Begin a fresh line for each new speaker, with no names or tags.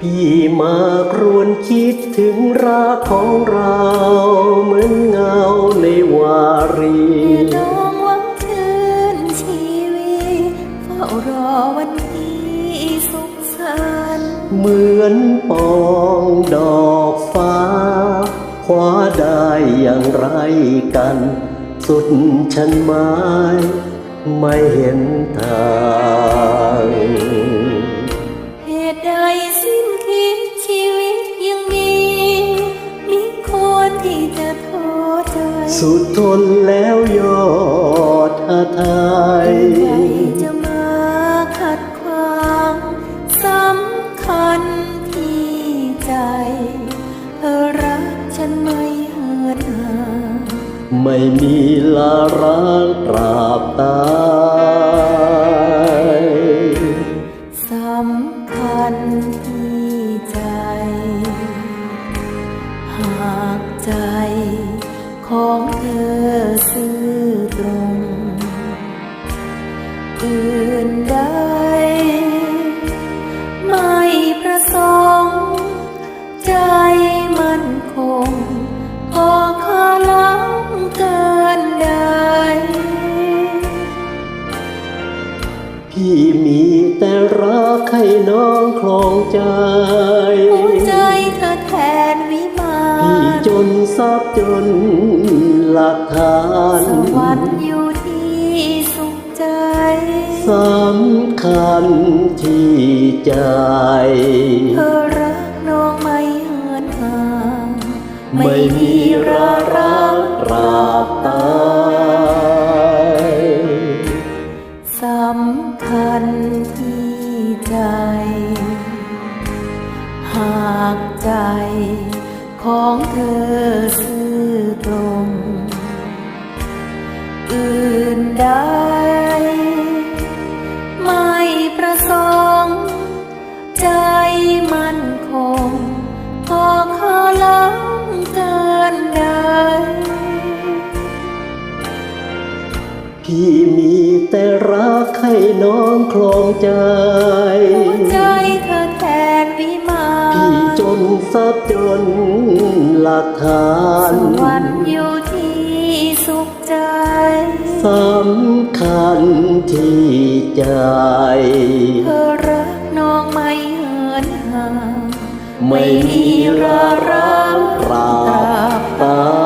พี่มากรวนคิดถึงรักของเราเหมือนเงาในวารี
น้องหวังชื่นชีวิตเฝ้ารอวันที่สุขสันต์
เหมือนปองดอกฟ้าคว้าได้อย่างไรกัน สุดฉันไม้ไม่เห็นทาง
สุดท
นแล้วยอดอาทาย
ใครจะมาขัดขวางสำคัญที่ใจเธอรักฉันไม่เหินห่าง
ไม่มีลาร้างตราบตาย
สำคัญที่ใจ หากใจ ของเธอซื่อตรงอื่นใดไม่ประสงค์ใจมันคงพอคาลังเกินใด
พี่มีแต่รักให้น้องคลองใจ
หัวใจ
จนทรัพย์จนหลักฐาน
สวรรค์อยู่ที่สุขใจ
สำคัญที่ใจ
เธอรักน้องไม่เหินห่าง
ไม่มีรารักราบตาย
สำคัญที่ใจ หากใจ ของเธอซื่อตรง อื่นใด ไม่ประสงค์ ใจมั่นคงพอขอล้ำเกินใด
พี่มีแต่รักให้น้องคลองใจ
หัวใจ
ทรัพย์จนหลักฐา
ส
น
วรรค์อยู่ที่สุขใจ
สำคัญที่ใจ
เธอรักน้องไม่เหินห่าง
ไม่มีรารักตรา